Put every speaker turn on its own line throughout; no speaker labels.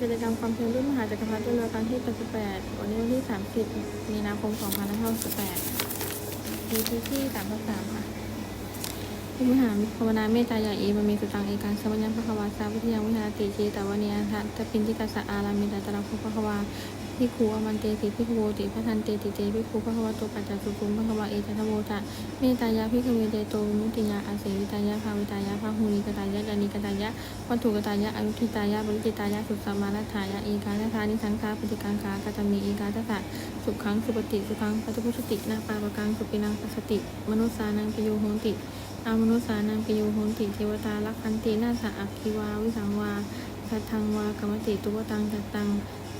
กิจกรรมความเพียรรุ่นมหาจักรพรรดิเรือครั้งที่ 88 วันนี้วันที่ 30 มีนาคม 2568มีที่ที่3.3ค่ะผู้มหาภาวนาเมตตาใหญ่เอมามีสุตังเอกังสมัญญพระควาสาวิทยาวิหารติชีตาวเนียทัตตปินทิกัสสะอารามินตาตระคุพระควา พิคูอมันเตติพิคูโวติพระทันเตติเตพิคูพระควาโตปัจจสุคุมพระควาเอจัตโวจะเมตายาพิคเวเตโตวิมุติยาอาเสวิตายาภาวิตายาภาหูนิกตายะดานิกตายะวัตถุกตายะอนุทิตายะบริจิตายะสุสมาลัฐายะเอกาทัานิสังคาปฏิกังคากาตมีเอกาทัฏฐะสุขังสุปฏิสุขังปัจจุปสตินาปาปกังสุปินังปัสสติ มนุสานังปโยโหติอามนุสานังปโยโหติเทวตาลักขันตินาสะอักคิวาวิสังวาสัทธังวากรรมติตุวตังจัตตัง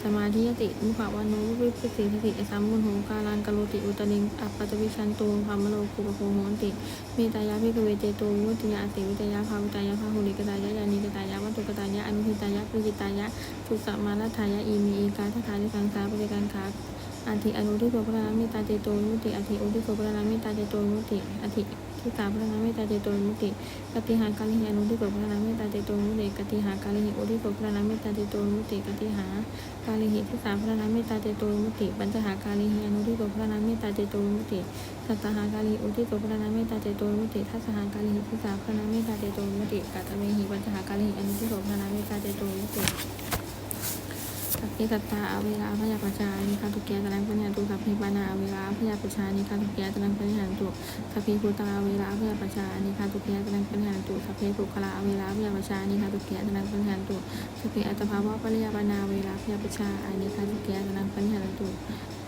สมาธิยติมุขวานุวิปัสสิทธิอสัมมุนโหกาลังกโลติอุตลิงอัปปตวิชันโตธรรมโลกุปโภโหนติเมตายาพิกเวเจโตวิมุติยาอติวิตายาภาวิตายาภาหุลิกตายะยานิกตายะวัตถุกตายะอนุทิตายะปริจิตายะสุสัมมาลัฏฐายะอีมีเอกาทัฏฐานิสังสาปฏิการขาอาทิอนุทิโสพระนามิตาเจโตวิมุติอาทิอุทิโสพระนามิตาเจโตวิมุติอา ทิทิสาพระนามิตาเจโตมุติกติหากาลิหิอนุทิโสพระนามิตาเจโตมุติกติหากาลิหิอุทิโสพระนามิตาเจโตมุติกติหากาลิหิทิสาพระนามิตาเจโตมุติปัญจหากาลิหิอนุทิโสพระนามิตาเจโตมุติสัตตหากาลีอุทิโสพระนาเมตตาเจโตมุติทัสสหากาลีทิสาพระนาเมตตาเจโตมุติกัตตเมหิปัญจหากาลีอนุทิโสพระนาเมตตาเจโตมุติ สัพเพสัตตาอเวลาพยาปชานิคาตุเกียตรังปัญญาตุสัพเพปานาอเวลาพยาปชานิคาตุเกียตรังปัญญาตุสัพเพภูตาอเวลาพยาปชานิคาตุเกียตรังปัญญาตุสัพเพปุคลาอเวลาพยาปชานิคาตุเกียตรังปัญญาตุสัพเพอัตภาวะปริยาปนาเวลาพยาปชาอนิคาตุเกียตรังปัญญาตุ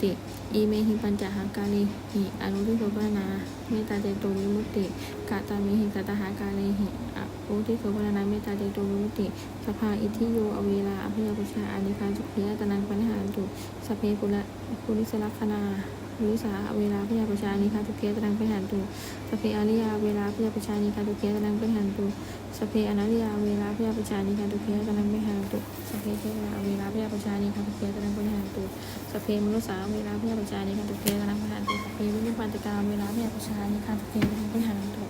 ติอีเมหิปัญจหากาลิหิอนุทิโสภนาเมตตาเจโตวิมุตติกาตามิหิสัตหากาลิหิ อโอทิโสภนาเมตตาเจโตวิมุติ สภาอิทิโยอเวลาอภิยปุชาอานิคาสุขียตนังปัญหาตุสเพปุระปุริสลักษณาวิสาเวลาพยาประชานิคาตุเกตรังปัญหาตุสเพอาริยาเวลาพยาประชานิคาตุเกตรังปัญหาตุสเพอนาริยาเวลาพยาประชานิคาตุเกตรังปัญหาตุสเพเทวาเวลาพยาประชานิคาตุเกตรังปัญหาตุสเพมนุษสาเวลาพยาประชานิการตุเกกำลังประหารตุสเพวิญญาณตกรรมเวลาพยาประชานิการตุเกกำลังประหารตุ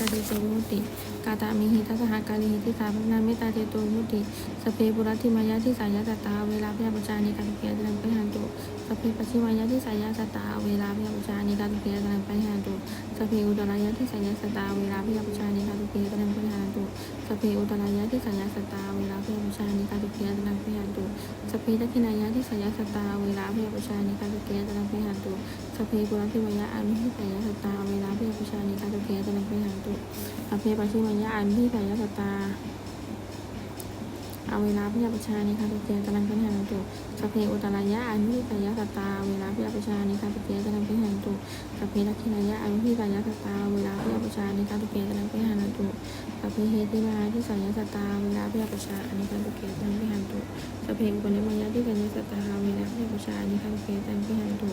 ตาเจโตวิมุตติ กาตามิหิทัสหากาลิหิทิสาพระนาเมตตาเจโตวิมุตติสพเพปุรัติมายะทิสายะตตาเวลาพยาประชานิการตุเกกำลังประหารตุสพเพปัจฉิมายะทิสายะตตาเวลาพยาประชานิการตุเกกำลังประหารตุสพเพอุตรายะทิสายะตตาเวลาพยาประชานิการตุเกกำลังประหารตุสพเพอุตรายะที่สัญญาสตาเวลาเพื่อประชานิการตุเกียตนังพิหันตุสพเพทักขินายะที่สัญญาสตาเวลาเพื่อประชานิการตุเกียตนังพิหันตุสพเพปุรัติมายะอันที่สัญญาสตาเวลาเพื่อประชานิการตุเกียตนังพิหันตุ สพเพปัจฉิมายะอันที่สัญญาสตา เอาเวลาพื่อประชานิการตุเกียตนังพิหันตุสพเพอุตรายะอันที่สัญญาสตาเวลาพื่อประชานิการตุเกียตนังพิหันตุสพเพทักขินายะอันที่สัญญาสตาเวลาพื่อประชานิการตุเกียตนังพิหันตุสัพเพเหติมาที่สัญญาสตา เวลาพิยาประชาอนิการตุเกตังพิหันตุสัพเพอุปนิมายะที่สัญญาสตา เวลาพิยาประชาอนิการตุเกตังพิหันตุ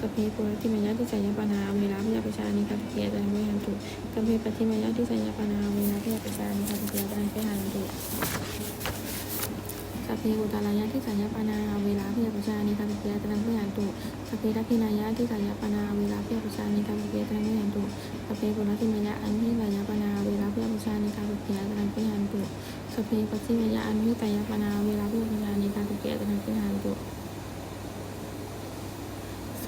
สัพเพปุรติมายะที่สัญญาปนาเวลาพิยาประชานิการตุเกียตังพิหันตุสัพเพปฏิมายะที่สัญญาปนาเวลาพิยาประชานิการตุเกียตังพิหันตุสัพเพอุตารายะที่สัญญาปนาเวลาพิยาประชานิการตุเกตังพิหันตุสัพเพทักขินายะที่สัญญาปนาเวลาพิยาประชานิการตุเกตังพิหันตุสัพเพปุรติมายะอันที่ปาปนาเวลาเพื่อประชานการตุเกียตรังพิหารตุสัพเพปัจฉิมายะอันที่ปาปนาเวลาเพื่อประชานการตุเกียตรังพิหารตุ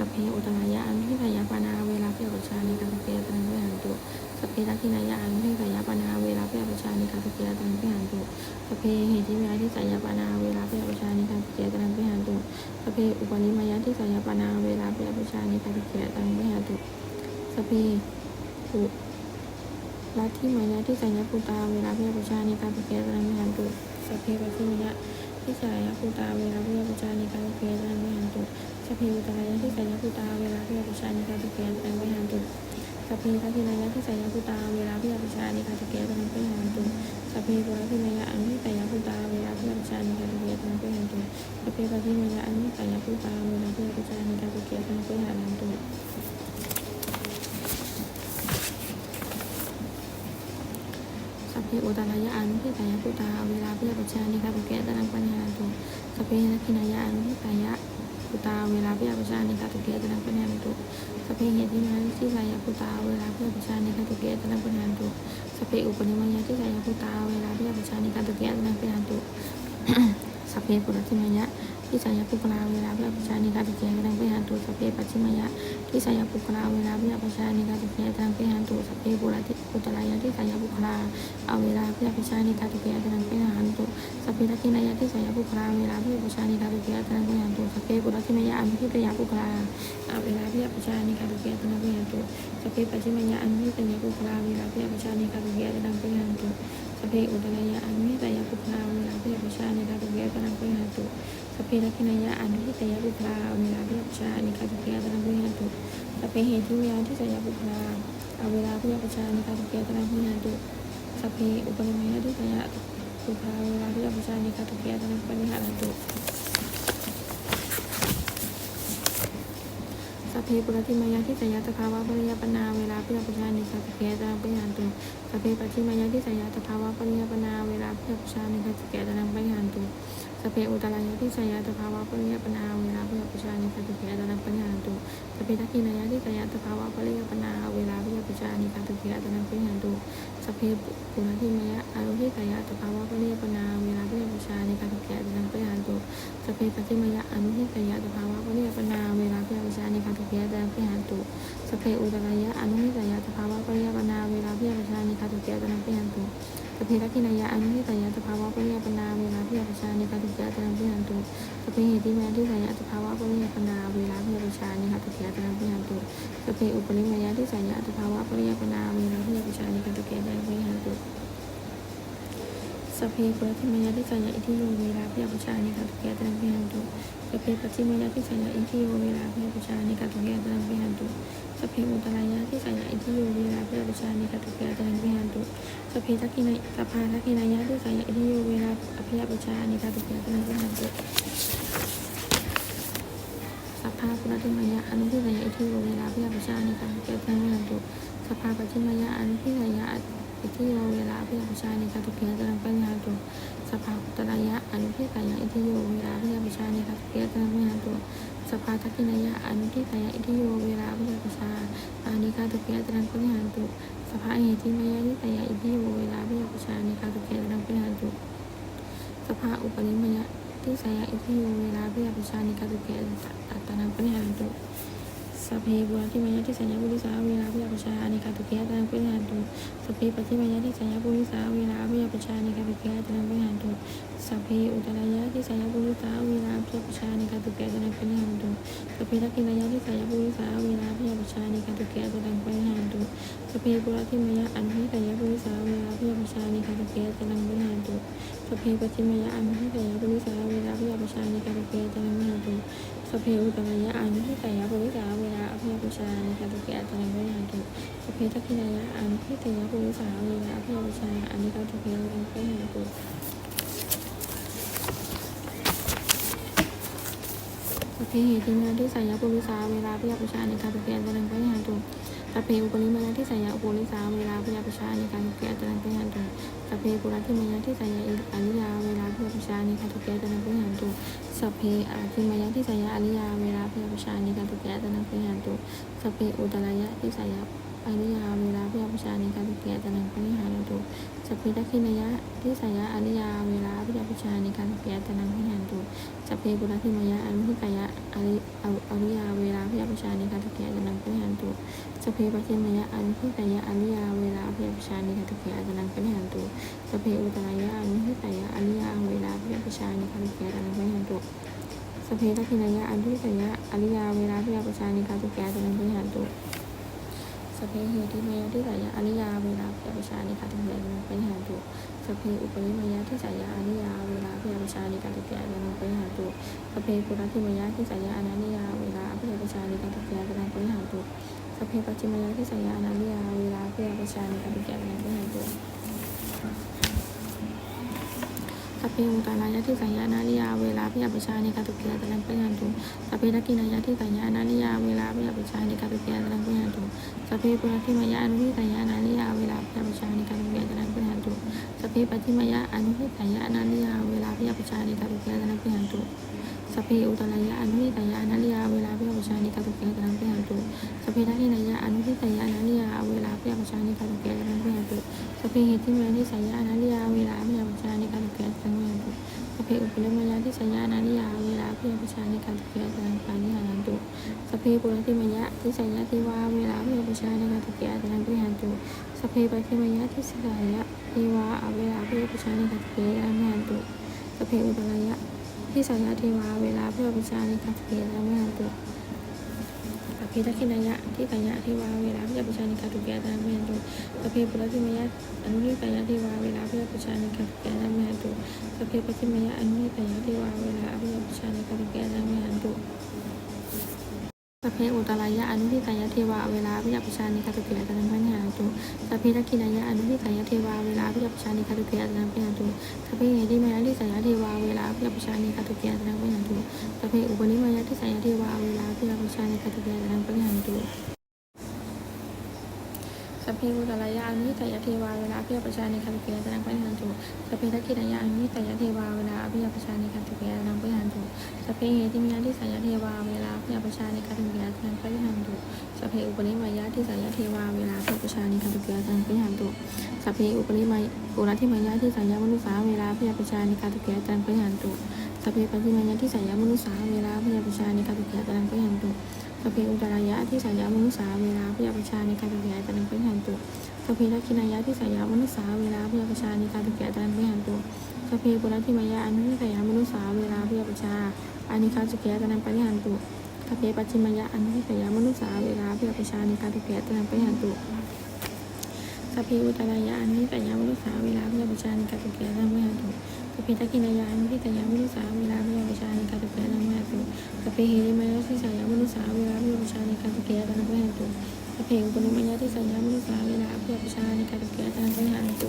สพเพอุตรายะอันที่ปาปนาเวลาเพื่อประชาในการเกียตังพิหารตุสพเพทักขินายะอันที่ปาปนาเวลาเพื่อประชาในการเกียตังพิหารตุสพเพเหติมายะที่สายปนาเวลาเพื่อประชาในการเกียตังพิหารตุสพเพอุปนิมายะที่สายปนาเวลาเพื่อประชาในการเกียตังพิหารตุสพเพปุลัทธิมายะที่สัญญาปูตาเวลาเพื่อประชาในการเกียรติมิหันตุสพเพปัสสิมายะที่สัญญาปูตาเวลาเพื่อประชาในการเกียรติมิหันตุ สพเพอุตายะที่สัญญาปูตาเวลาเพื่อประชาในการประเกียรติมิหันตุสพเพทัพพินายะที่สัญญาปูตาเวลาเพื่อประชาในการประเกียรติมิหันตุสพเพปุรัติมายะอันที่สัญญาปูตาเวลาเพื่อประชาในการประเกียรติมิหันตุสพเพปัสสิมายะอันที่สัญญาปูตาเวลาเพื่อประชาในการประเกียรติมิหันตุสัพเพอุตรายะอนุทิตายะพุตาเวลาเพื่อประชานิการตุเกตนังปัญหาตุสัพเพนักขินายะอนุทิตายะพุตาเวลาเพื่อประชานิการตุเกตนังปัญหาตุสัพเพเหติมาที่สายะพุตาเวลาเพื่อประชานิการตุเกตนังปัญหาตุเพอุปนิมายะที่สยาภูตาเวลาพิยาปชานิการตุเกียตังเปหันตุสัพเพปุรัติมาที่สายาปุกลาเวลาพิยาปชานิการตุเกียตังเปหันตุสัพเพปัจฉิมายะที่สยาปุกลาเวลาพิยาปชานิการตุเกียตังเปหันตุสัพเพปุรัติ ปุตรายะที่สายาปุกลาเอาเวลาเพิยาปชานิกาตุเกียตังเป็นอาหันตุสัพเพทักินายะที่สายาปุกลาเวลาเพิยาปชานิกาตุเกียตังเป็นอาหันตุสัพเพปุรัติมายะอันที่ตยาปุกลาเอาเวลาเพิยาปชานิกาตุเกียตังเป็นอาหันตุสัพเพปัจฉิมายะอันที่ตยาปุกลาเวลาเพิยาปชานิกาตุเกียตังเป็นอาหันตุสัพเพอุตรายะอันุหิตายะปุคลาเวลาเพียปชานิกาตุเกตนังเป็นอาหันตุสัพเพทักินายะอันุหิตายะปุคลาเวลาเพียปชานิกาตุเกตนังเป็นอาหันตุสัพเพเหตุที่ยาที่สายะปุคลา เอาเวลาเพียปชานิกาตุเกตนังเปหันตุสพเพอุปนิมยะที่สายะปุคลาเวลาเพียปชานิกาตุตรายะที่สายะตภาวะปริยปนาเวลาเพียปชานิกาตุเกตนังเปหันตุสพเพปัจฉิมายะที่สายาตภาวะปริยปนาเวลาเพียบชาในการสแกตนังไปหันตุสพเพอุตรายะแสายาตภาวะปริยปนาเวลาเพียบชาในการสแกตนังไปหันตุสเพทักขินายะที่สยาตภาวะปริยปนาเวลาเพียบชาในการสแกตนังไปหันตุสพเพปุรทิมายะอารุที่สายาตภาวะปริยปนาเวลาเพียบชาในการสแกตนังไปหันตุสเพปัจฉิมายะอนุที่สายาตภาวะปริยปนาเวลาเพียบชาในการสแกตนังไปหันตุสพเพอุตรายะอนุหิตายะสภาวะปริยปนาเวลาพยาปชานิคาตุเกียตนังเปหันตุสเพทักขินายะอนุหิตายะสภาวะปริยปนาเวลาพยาปชานิคาตุเกียตนังเปหันตุสเพเหติมายะที่สายะสภาวะปริยปนาเวลาพยาปชานิคาตุเกียตนังเปหันตุสพเพอุ သင်ကခင်ရအမည်တန်ရသဘာဝပုံရပနာဝေလာပြပချာနေကတိကြတံပြန်တုသပင်ရတိမန်တိတန်ရသဘာဝပုံရပနာဝေလာပြပချာနေကတိကြတံပြန်တုသပင်ဥပနိမယတိတန်ရသဘာဝပုံရပနာဝေလာပြပချာနေကတိကြတံပြန်တုသဖေပတိမယတိတန်ရအတိယဝေလာပြပချာနေကတိကြတံပြန်တုသဖေပတိမယတိတန်ရအတိယဝေလာပြပချာနေကတိကြတံပြန်တုသဖေဥတလယတိတန်ရအတိယဝေလာပြပချာနေကတိကြတံပြန်တု สพเพทักขินสภาทักขินายะที่สายะอิทิโยเวลาอภิยประชานิกาตุเกียตังเปหันตุสภาปุรติมายะอนุทิสายะอิทิโยเวลาเพื่อประชานิกาตุเกียตังเปหันตุสภาปัจฉิมายะอนุทิสายะอิทิโยเวลาเพื่อประชานิกาตุเกียตังเปหันตุสภาอุตรายะอนุทิสายะอิทิโยเวลาเพื่อปชานิกาตุเกียตังเปหันตุสภาทักินายะอนุทิตายะอิทิโยเวลาพุทธปชาอานิกาตุเกียตรังปริหารตุ สภาเหติมายะนิตายะอิทิโยเวลาพุทธประชาอานิกาตุเกียตรังปริหารตุสภาอุปนิมยะที่สายอิทิโยเวลาพุทธประชาอานิกาตุเกียตรังปริหารตุสพเพบุรที่มายะที่สัญญาบุริสาเวลาพุทธประชาอานิกาตุเกียตรังปริหารตุสพเพปัจฉิมายะที่สัญญาบุริสาเวลาพุทธประชาอานิกาตุเกียตรังปริหารตุสัพเพอุตรายะที่สัญญาบุริสาเวลาพุทธประชาอานิกาตุเกียตรังปริหารตุสพเพทักขินายะที่สายาภูริสาเวลาพิยาปชาในการตุเกียตรังไปหานตุ สเพปุระทิมยะอันพิสายาภูริสาเวลาพิยปชาในการตุเกียตรังไปหานตุสเพปัจฉิมยะอันพิสายาภูริสาเวลาพิยปชาในการตุเกียตรังไปหานตุสเพอุตรายะอันพิสายาภูริสาเวลาพิยปชาในการตุเกียตรังไปหานตุสเพทักขินายะอันพิสายาภูริสาเวลาพิยปชาอันนี้การตุเกียตรังไปหานตุ สพ เพเหติมายะที่สายะปุริสาเวลาพยาปชาในการตุเกียนตรังไปหันตุสพเพอุปนิมายที่สายะอุริสาเวลาพยาปชาในการตุเกียนตรังไปหันตุสพเพปุระทิมายะที่สายะอริยาเวลาพยาปชาในการตุเกียนตรังไปหันตุสพเพอาทิมายะที่สายะอริยาเวลาพยาปชาในการตุเกียนตรังไปหันตุสพเพอุตรายะที่สายะอริยาเวลาพยาปชาในการตุเกียนตรังไปหันตุสพเพทักขินายะที่สายะอริยาเวลาพยาปชาในการตุเกียนตรังไปหันตุสพเพปุระทิมายะอนุทิกา เพปัจฉิมยะอันุทิกายะอริยาเวลาพยาปชานิคาตุเกียจะนังปริหารตุสเพอุตรายะอันุทิกายะอริยาเวลาพยาปชานิคาตุเกียจะนังปริหารตุสเพทักขินายะอันุทิกายะอริยาเวลาพยาปชานิคาตุเกียจะนังปริหารตุสเพเหติมายะที่สายะอริยาเวลาพยาปชานิคาตุเกียจะนังปริหารตุสเพอุปนิมายะที่สายะอริยาเวลาพยาปชานิคาตุเกียจะนังปริหารตุสเพปุระทิมายะที่สายะอนันิยาเวลาพยาปชาในการตุเกยาแสดงปริหารตุ สพเพปัจจิมายะที่สายะอนันิยาเวลาพยาปชาในการตุกยาแสดงปริหารตุสพเพอุตารายะที่สายะอนันิยาเวลาพยาปชาในการตุกยาแสดงปริหารตุสพเพทักกินายะที่สายะอนันิยาเวลาพยาปชาในการตุกยาแสดงปริหารตุสพเพปุระทิมายะอนุทิสายะอนันิยาเวลาพยาปชาในการตุกยาแสดงปริหารตุสพเพปัจจิมายะอนุทิสายะอนันิยาเวลาพยาปชาในการตุกยาแสดงปริหารตุ สพเพอุตรายะอนุทิตายะอนัลยาเวลาพยาปชานิกาตุเกตรังเปหันตุสพเพทักินายะอนุทิตายะอนัลยาเวลาพยาปชานิกาตุเกตรังเปหันตุสพเพเหตุที่มาที่สายาอนาริยาเวลาพยาปชาในการเกิดสังเวียนตุสพเพอุปเลมายาที่สายาอนาริยาเวลาพยาปชาในการเกิดสังปานิหารันตุสพเพปุรติมายะที่สายาที่วาเวลาพยาปชาในการเกิดสังปานิหารตุสพเพปฏิมายะที่สายาที่วาเวลาพยาปชาในการเกิดสังปานิหารตุ สพเพอุปรายะที่สัญญาเทวาเวลาพยาปชาในการเกิดสังปานิหารตุสัพเพทักขินายะที่กายะที่วาเวลาพิจารณาในการถูกแก่ตาไม่หันตุสัพเพปุรติมายะอนุริกายะที่วาเวลาพิจารณาในการถูกแก่ตามไม่หันตุสัพเพปฏิมายะอนุริกายะที่วาเวลาพิจารณาในการถูกแก่ตามไม่หันตุสัพเพอุระอนุริกายะเทวาเวลาพิจารณาในการถูกแก่ตามไม่หันตุสัพเพทักขินายะอนุริกายะเทวาเวลาพิจารณาในการถูกแก่ตาไม่หันตุสัพเพเหติมายะที่สายะเทว ဖေ utala ya anuhitaya theva avela aviya pachani katu kila tanam panyantu sape dakina ya anuhitaya theva avela aviya pachani katu kila tanam panyantu sape yedi maya lisaya theva avela aviya pachani katu kila tanam panyantu sape upanimaya tisaya theva avela aviya pachani katu kila tanam panyantu สัพเพอุตรายะอนุนิตยเทวาเวลาพิยาประชาในคันตุเกียตนังปริหันตุสัพเพทักขินายะอนุนิตยเทวาเวลาพิยาประชาในคันตุเกียตนังปริหันตุสัพเพเหติมยาที่สายเทวาเวลาพิยาประชาในคันตุเกียตนังปริหันตุสัพเพอุปนิมายะที่สายเทวาเวลาพิยาประชาในคันตุเกียตนังปริหันตุสัพเพอุปนิมายอุรทิมายะที่สายมนุษาเวลาพิยาประชาในคันตุเกียตนังปริหันตุสัพเพปฏิมายะที่สายมนุษาเวลาพิยาประชาในคันตุเกียตนังปริหันตุ สัพเพอุตรายะที่สายมนุษาเวลาพยาประชาในคันตุเกียตนังปริหันตุสพเพทักขินายะที่สายามนุษาเวลาพื่อประชาในการถูกแก่ตามไปหันตุสพเพปุรติมายะอนุทิสายามนุษาเวลาพื่อประชาอานิคาสุแก่ตามไปหันตุสพเพปัจจิมายะอนุทิสายามนุษาเวลาพื่อประชาในการถูกแก่ตามไปหันตุสพเพอุตรายะอนุทิสายามนุษาเวลาพื่อประชาในการถูกแก่ตามไปหันตุ สัพเพตกินายามพิตายามนุสาเวลาพิยาวิชาในการตะเกียรตางมาตุสัพเพเหริมายาที่สายามนุสาเวลาพิยาวิชาในการตะเกียรตังแม่ตุสัพเพงปุณุมายาที่สายามนุสาเวลาพิยาวิชาในการตะเกียรตังแม่ตุ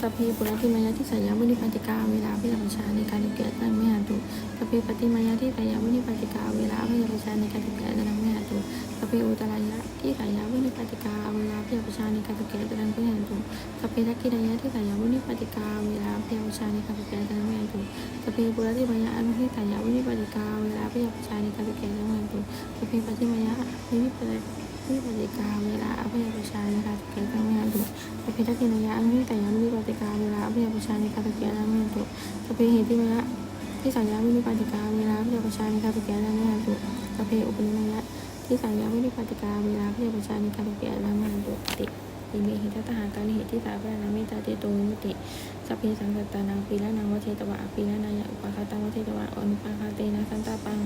สพเพปุระติมายาที่สัญญามุนิปฏิกาเวลาพื่อประชาในการเกิดการบริหารจุสพเพปฏิมายาที่สัญญามุนิปฏิกาเวลาพื่อประชาในการเกิดการบริหารจุสพเพอุตรายะที่สัญญามุนิปฏิกาเวลาพื่อประชาในการเกิดการบริหารจุสพเพทักขินายะที่สัญญามุนิปฏิกาเวลาพื่อประชาในการเกิดการบริหารจุสพเพปุระติมายาอนุที่สัญญามุนิปฏิกาเวลาพื่อประชาในการเกิดการบริหารจุสพเพปฏิมายานิมิปฏิที่ปฏิกาเวลาอภัยประชาในการเกียบทางไม่หันตุ เพทักษินายะอันนี้แต่ยังไม่มีปฏิกาเวลาอภัยประชาในการตะเกียบทางไม่หันตุสพเพเหตุที่มายะที่สัญญาไม่มีปฏิกาเวลาอภัยประชาในการตะเกียบทางไม่หันตุสพเพอุปนิมยะที่สัญญาไม่มีปฏิกาเวลาอภัยประชาในการตะเกียบทางไม่หันตุติ อิเมหิทัตหาการเหตุที่สาพระนามิตาเตตวิมุติสัพเพสังกัตตานังปีละนังวเทตวะอปีละนายอุปาคาตังวเทตวะอนุปาคาเตนะสันตาปัง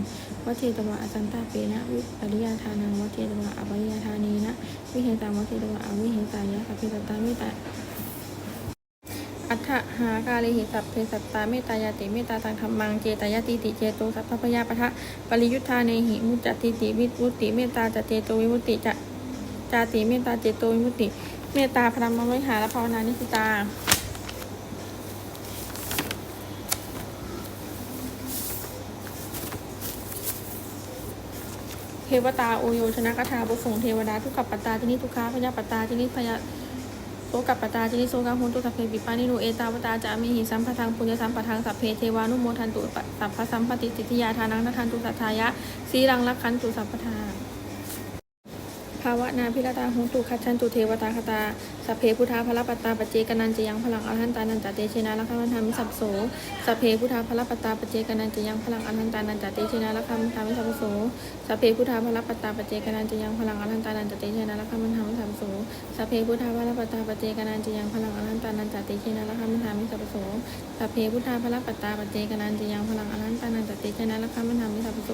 วัเทตวะอสันตาเปนะวิปริยาทานังวัเทตวะอปริยาทานีนะวิเหตังวัเทตวะอวิเหตายะสัพเพสัตตามตตาอัฏฐหากาเลหิสัพเพสัตตาเมตตายาติเมตตาตังธรรมังเจตายาติติเจโตสัพพพยาปะทะปริยุทธาเนหิมุจจติติวิมุติเมตตาจะเจโตวิมุติจะจาติเมตตาเจโตวิมุติ เมตตาพรหมวิหารภาวนานิสิตาเทวตาโอโยชนะกถาบุสงเทวดาทุกขปตตาจินิทุกขาพยาปตตาจินิพยาโสกัปปตาจินิโสกาหุนตุสัพเพปิปานิโนเอตาวตาจามิหิสัมปทังปุญญสัมปทังสัพเพเทวานุโมทันตุสัพพสัมปติสิทธิยาทานังนัทันตุสัทธายะสีรังรักขันตุสัพพทา ภาวะนาพิรตาหงตุคัจฉันตุเทวตาคตาสัพเพพุทธาพละปัตตาปเจกนันจะยังพลังอรหันตานันจเตชนะลักขมันธามิสัพโสสัพเพพุทธาพละปัตตาปเจกนันจะยังพลังอรหันตานันจเตชนะลักขมันธามิสัพโสสัพเพพุทธาพละปัตตาปเจกนันจะยังพลังอรหันตานันจเตชนะลักขมันธามิสัพโสสัพเพพุทธาพละปัตตาปเจกนันจะยังพลังอรหันตานันจเตชนะลักขมันธามิสัพโสสัพเพพุทธาพละปัตตาปเจกนันจะยังพลังอรหันตานันจเตชนะลักขมันธามิสัพโส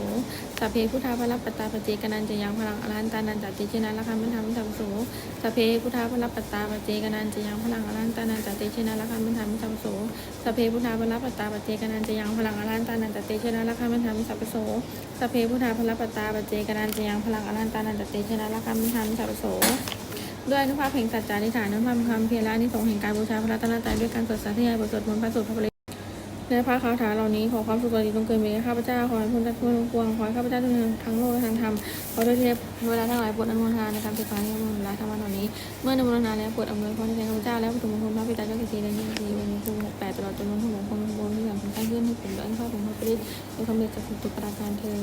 สัพเพพุทธาพละปัตตาปเจกนันจะยังพลังอรหันตานันจเตชนะลักขมันธามิสัพโสสัพเพพุทธาพลัปตตาปเจกนันจะยังพลังอรันตานันจเตชนะละคันมันธรรมิสัมโสสเพพุทธาพลัปตตาปเจกนันจะยังพลังอรันตานันจเตชนะละคันมันธรรมิสัมโสสเพพุทธาพลัปตตาปเจกนันจะยังพลังอรันตานันจเตชนะละคันมันธรรมิสัมโสด้วยอนุภาพแห่งสัจจานิฐานอนุภาพความเพียรและนิสงส์แห่งการบูชาพระรัตนตรัยด้วยการสวดสาธยายบทสวดมนต์พระสูตรพระบริ และพระคาถาเหล่านี้ขอความสุขสวัสดีจงเกิดมีข้าพเจ้าขอให้พ้นจากทุกข์ทั้งปวงขอให้ข้าพเจ้าทั้งทั้งโลกและทั้งธรรมขอด้วยเทพเวลาทั้งหลายปวดอนุโมทนาในการศึกษาในมนต์และธรรมะเหล่านี้ เมื่ออนุโมทนาแล้วปวดอำนวยพรให้แก่ข้าพเจ้าและพระตุมงคลพระปิตาเจ้ากิติและยิ่งดีวันนี้คือหกแปดตลอดจนวันทุกมงคลมงคลที่สามสำคัญขึ้นให้ผมโดยอันข้าผมพระปริศในความเมตตาสุขตุปราการเธอ